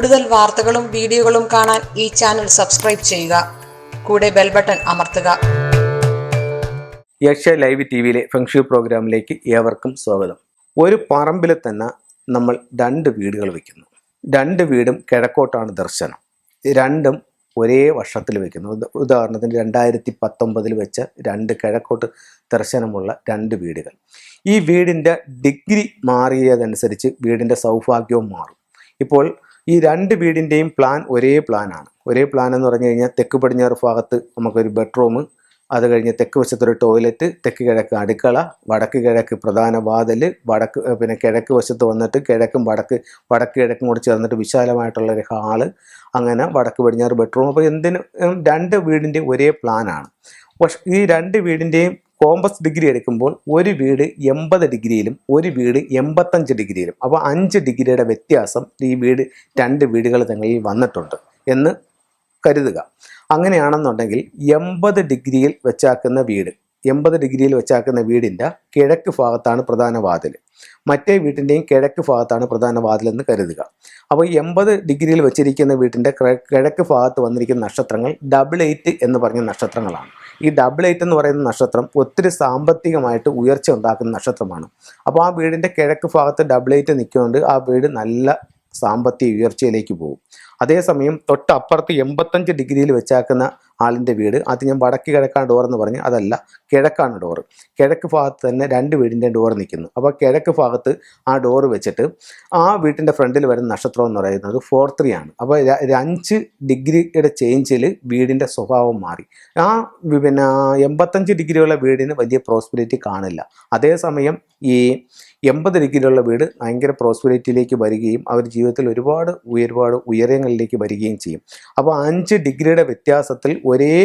കൂടുതൽ വാർത്തകളും വീഡിയോകളും കാണാൻ ഈ ചാനൽ സബ്സ്ക്രൈബ് ചെയ്യുക. കൂടെ ബെൽ ബട്ടൺ അമർത്തുക. യക്ഷ ലൈവ് ടി വിയിലെ ഫെങ്ഷു പ്രോഗ്രാമിലേക്ക് ഏവർക്കും സ്വാഗതം. ഒരു പറമ്പിൽ തന്നെ നമ്മൾ രണ്ട് വീടുകൾ വയ്ക്കുന്നു രണ്ട് വീടും കിഴക്കോട്ടാണ് ദർശനം. രണ്ടും ഒരേ വർഷത്തിൽ വയ്ക്കുന്നു ഉദാഹരണത്തിന് രണ്ടായിരത്തി പത്തൊമ്പതിൽ വെച്ച രണ്ട് കിഴക്കോട്ട് ദർശനമുള്ള രണ്ട് വീടുകൾ. ഈ വീടിന്റെ ഡിഗ്രി മാറിയതനുസരിച്ച് വീടിന്റെ സൗഭാഗ്യവും മാറും. ഇപ്പോൾ ഈ രണ്ട് വീടിന്റെയും പ്ലാൻ ഒരേ പ്ലാനാണ് ഒരേ പ്ലാൻ എന്ന് പറഞ്ഞു കഴിഞ്ഞാൽ തെക്ക് പടിഞ്ഞാറ് ഭാഗത്ത് നമുക്കൊരു ബെഡ്റൂം അത് കഴിഞ്ഞ് തെക്ക് വശത്തൊരു ടോയ്ലറ്റ് തെക്ക് കിഴക്ക് അടുക്കള വടക്ക് കിഴക്ക് പ്രധാന വാതിൽ വടക്ക് പിന്നെ കിഴക്ക് വശത്ത് വന്നിട്ട് കിഴക്കും വടക്ക് വടക്ക് കിഴക്കും കൂടി ചേർന്നിട്ട് വിശാലമായിട്ടുള്ള ഒരു ഹാൾ അങ്ങനെ വടക്ക് പടിഞ്ഞാറ് ബെഡ്റൂം അപ്പോൾ എന്തിനും രണ്ട് വീടിന്റെ ഒരേ പ്ലാനാണ് പക്ഷേ ഈ രണ്ട് വീടിന്റെയും കോമ്പസ് ഡിഗ്രി എടുക്കുമ്പോൾ ഒരു വീട് എൺപത് ഡിഗ്രിയിലും ഒരു വീട് എൺപത്തഞ്ച് ഡിഗ്രിയിലും. അപ്പോൾ അഞ്ച് ഡിഗ്രിയുടെ വ്യത്യാസം ഈ വീട് രണ്ട് വീടുകൾ തങ്ങളിൽ വന്നിട്ടുണ്ട് എന്ന് കരുതുക. അങ്ങനെയാണെന്നുണ്ടെങ്കിൽ എൺപത് ഡിഗ്രിയിൽ വെച്ചാക്കുന്ന വീട് എൺപത് ഡിഗ്രിയിൽ വെച്ചാക്കുന്ന വീടിന്റെ കിഴക്ക് ഭാഗത്താണ് പ്രധാന വാതിൽ മറ്റേ വീട്ടിന്റെയും കിഴക്ക് ഭാഗത്താണ് പ്രധാന വാതിലെന്ന് കരുതുക. അപ്പോൾ എൺപത് ഡിഗ്രിയിൽ വെച്ചിരിക്കുന്ന വീട്ടിന്റെ കിഴക്ക് ഭാഗത്ത് വന്നിരിക്കുന്ന നക്ഷത്രങ്ങൾ ഡബിൾ എയ്റ്റ് എന്ന് പറഞ്ഞ നക്ഷത്രങ്ങളാണ്. ഈ ഡബിൾ എയ്റ്റ് എന്ന് പറയുന്ന നക്ഷത്രം ഒത്തിരി സാമ്പത്തികമായിട്ട് ഉയർച്ച ഉണ്ടാക്കുന്ന നക്ഷത്രമാണ്. അപ്പോൾ ആ വീടിന്റെ കിഴക്ക് ഭാഗത്ത് ഡബിൾ എയ്റ്റ് നിൽക്കുന്നുണ്ട്. ആ വീട് നല്ല സാമ്പത്തിക ഉയർച്ചയിലേക്ക് പോകും. അതേസമയം തൊട്ടപ്പുറത്ത് എൺപത്തഞ്ച് ഡിഗ്രിയിൽ വെച്ചാക്കുന്ന ആളിന്റെ വീട്. അത് ഞാൻ വടക്ക് കിഴക്കാണ് ഡോർ എന്ന് പറഞ്ഞ്. അതല്ല കിഴക്കാണ് ഡോർ കിഴക്ക് ഭാഗത്ത് തന്നെ രണ്ട് വീടിന്റെ ഡോർ നിൽക്കുന്നു. അപ്പോൾ കിഴക്ക് ഭാഗത്ത് ആ ഡോർ വെച്ചിട്ട് ആ വീട്ടിന്റെ ഫ്രണ്ടിൽ വരുന്ന നക്ഷത്രം എന്ന് പറയുന്നത് ഫോർ ത്രീ ആണ്. അപ്പോൾ അഞ്ച് ഡിഗ്രിയുടെ ചേഞ്ചിൽ വീടിന്റെ സ്വഭാവം മാറി. ആ പിന്നെ എൺപത്തഞ്ച് ഡിഗ്രിയുള്ള വീടിന് വലിയ പ്രോസ്പിരിറ്റി കാണില്ല. അതേസമയം ഈ എൺപത് ഡിഗ്രിയുള്ള വീട് ഭയങ്കര പ്രോസ്പിരിറ്റിയിലേക്ക് വരികയും അവർ ജീവിതത്തിൽ ഒരുപാട് ഒരുപാട് ഉയരങ്ങളിലേക്ക് വരികയും ചെയ്യും. അപ്പോൾ അഞ്ച് ഡിഗ്രിയുടെ വ്യത്യാസത്തിൽ ഒരേ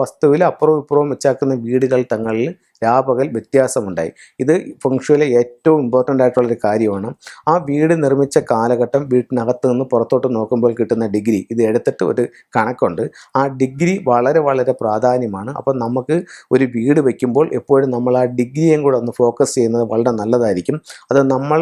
വസ്തുവിൽ അപ്പുറവും ഇപ്പുറവും വെച്ചാക്കുന്ന വീടുകൾ തങ്ങളിൽ രാപകൽ വ്യത്യാസമുണ്ടായി. ഇത് ഫംഗ്ഷനിലെ ഏറ്റവും ഇമ്പോർട്ടന്റ് ആയിട്ടുള്ളൊരു കാര്യമാണ്. ആ വീട് നിർമ്മിച്ച കാലഘട്ടം വീട്ടിനകത്ത് നിന്ന് പുറത്തോട്ട് നോക്കുമ്പോൾ കിട്ടുന്ന ഡിഗ്രി. ഇത് എടുത്തിട്ട് ഒരു കണക്കുണ്ട്. ആ ഡിഗ്രി വളരെ വളരെ പ്രാധാന്യമാണ്. അപ്പം നമുക്ക് ഒരു വീട് വയ്ക്കുമ്പോൾ എപ്പോഴും നമ്മൾ ആ ഡിഗ്രിയും കൂടെ ഒന്ന് ഫോക്കസ് ചെയ്യുന്നത് വളരെ നല്ലതായിരിക്കും. അത് നമ്മൾ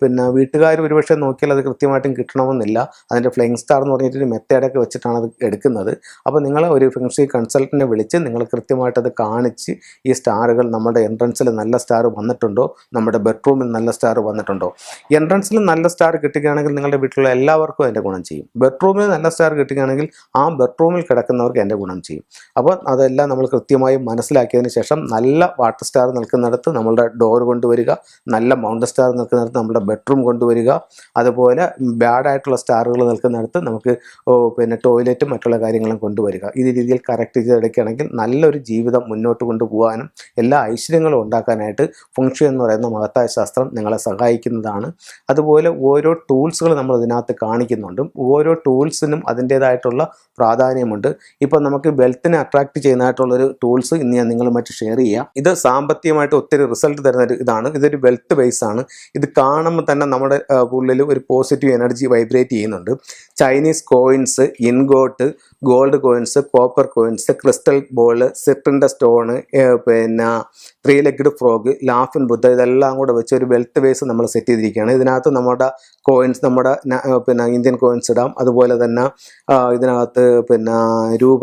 പിന്നെ വീട്ടുകാർ ഒരുപക്ഷെ നോക്കിയാൽ അത് കൃത്യമായിട്ടും കിട്ടണമെന്നില്ല. അതിന്റെ ഫ്ലെയിങ് സ്റ്റാർ എന്ന് പറഞ്ഞിട്ടൊരു മെത്തേഡൊക്കെ വെച്ചിട്ടാണ് അത് എടുക്കുന്നത്. അപ്പോൾ നിങ്ങൾ ഒരു ഫിംഗ്സി കൺസൾട്ടന്റിനെ വിളിച്ച് നിങ്ങൾ കൃത്യമായിട്ട് അത് കാണിച്ച് ഈ സ്റ്റാറുകൾ നമ്മുടെ എൻട്രൻസിൽ നല്ല സ്റ്റാർ വന്നിട്ടുണ്ടോ? നമ്മുടെ ബെഡ്റൂമിൽ നല്ല സ്റ്റാർ വന്നിട്ടുണ്ടോ? എൻട്രൻസിൽ നല്ല സ്റ്റാർ കിട്ടുകയാണെങ്കിൽ നിങ്ങളുടെ വീട്ടിലുള്ള എല്ലാവർക്കും അതിന്റെ ഗുണം ചെയ്യും. ബെഡ്റൂമിൽ നല്ല സ്റ്റാർ കിട്ടുകയാണെങ്കിൽ ആ ബെഡ്റൂമിൽ കിടക്കുന്നവർക്ക് എന്റെ ഗുണം ചെയ്യും. അപ്പോൾ അതെല്ലാം നമ്മൾ കൃത്യമായി മനസ്സിലാക്കിയതിന് ശേഷം നല്ല വാട്ടർ സ്റ്റാർ നിൽക്കുന്നിടത്ത് നമ്മളുടെ ഡോർ കൊണ്ടുവരിക നല്ല മൗണ്ട് സ്റ്റാർ നിൽക്കുന്നിടത്ത് നമ്മുടെ ബെഡ്റൂം കൊണ്ടുവരിക അതുപോലെ ബാഡായിട്ടുള്ള സ്റ്റാറുകൾ നിൽക്കുന്നിടത്ത് നമുക്ക് പിന്നെ ടോയ്ലറ്റും മറ്റുള്ള കാര്യങ്ങളും കൊണ്ടുവരിക. ഈ രീതിയിൽ കറക്റ്റ് ചെയ്തെടുക്കുകയാണെങ്കിൽ നല്ലൊരു ജീവിതം മുന്നോട്ട് കൊണ്ടുപോകാനും ഐശ്വര്യങ്ങളും ഉണ്ടാക്കാനായിട്ട് ഫുങ്ഷു എന്ന് പറയുന്ന മഹത്തായ ശാസ്ത്രം നിങ്ങളെ സഹായിക്കുന്നതാണ്. അതുപോലെ ഓരോ ടൂൾസുകൾ നമ്മൾ ഇതിനകത്ത് കാണിക്കുന്നുണ്ട്. ഓരോ ടൂൾസിനും അതിന്റേതായിട്ടുള്ള പ്രാധാന്യമുണ്ട്. ഇപ്പം നമുക്ക് വെൽത്തിനെ അട്രാക്ട് ചെയ്യുന്നതായിട്ടുള്ളൊരു ടൂൾസ് ഇന്ന് ഞാൻ നിങ്ങളുമായിട്ട് ഷെയർ ചെയ്യാം. ഇത് സാമ്പത്തികമായിട്ട് ഒത്തിരി റിസൾട്ട് തരുന്ന ഒരു ഇതാണ്. ഇതൊരു വെൽത്ത് ബേസ് ആണ്. ഇത് കാണുമ്പോൾ തന്നെ നമ്മുടെ ഉള്ളിൽ ഒരു പോസിറ്റീവ് എനർജി വൈബ്രേറ്റ് ചെയ്യുന്നുണ്ട്. Chinese coins ingot gold coins copper coins crystal ball സിപ്പിന്റെ stone പിന്നെ ത്രീ ലെഗ്ഡ് ഫ്രോഗ് ലാഫിൻ ബുദ്ധ ഇതെല്ലാം കൂടെ വെച്ച് ഒരു വെൽത്ത് ബേസ് നമ്മൾ സെറ്റ് ചെയ്തിരിക്കുകയാണ്. ഇതിനകത്ത് നമ്മുടെ കോയിൻസ് നമ്മുടെ പിന്നെ ഇന്ത്യൻ കോയിൻസ് ഇടാം. അതുപോലെ തന്നെ ഇതിനകത്ത് പിന്നെ രൂപ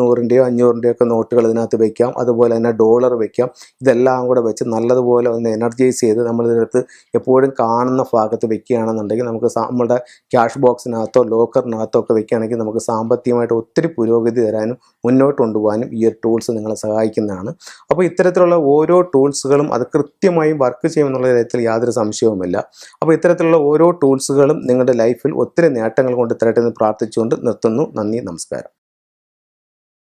നൂറിന്റെയോ അഞ്ഞൂറിന്റെയോ ഒക്കെ നോട്ടുകൾ ഇതിനകത്ത് വെക്കാം. അതുപോലെ തന്നെ ഡോളർ വെക്കാം. ഇതെല്ലാം കൂടെ വെച്ച് നല്ലതുപോലെ ഒന്ന് എനർജൈസ് ചെയ്ത് നമ്മൾ ഇതിനകത്ത് എപ്പോഴും കാണുന്ന ഭാഗത്ത് വെക്കുകയാണെന്നുണ്ടെങ്കിൽ നമുക്ക് നമ്മുടെ ക്യാഷ് ബോക്സിനകത്തോ ലോക്കറിനകത്തോ ഒക്കെ വെക്കുകയാണെങ്കിൽ നമുക്ക് സാമ്പത്തികമായിട്ട് ഒത്തിരി പുരോഗതി തരാനും മുന്നോട്ട് കൊണ്ടുപോകാനും ഈ ഒരു ടൂൾസ് നിങ്ങളെ സഹായിക്കുന്നതാണ്. അപ്പോൾ ഇത്തരത്തിലുള്ള ഓരോ ടൂൾസുകളും അത് കൃത്യമായും വർക്ക് ചെയ്യുമെന്നുള്ള കാര്യത്തിൽ യാതൊരു സംശയവുമില്ല. അപ്പോൾ ഇത്തരത്തിലുള്ള ഓരോ ടൂൾസുകളും നിങ്ങളുടെ ലൈഫിൽ ഒത്തിരി നേട്ടങ്ങൾ കൊണ്ട് തരട്ടെ എന്ന് പ്രാർത്ഥിച്ചുകൊണ്ട് നിർത്തുന്നു. നന്ദി നമസ്കാരം.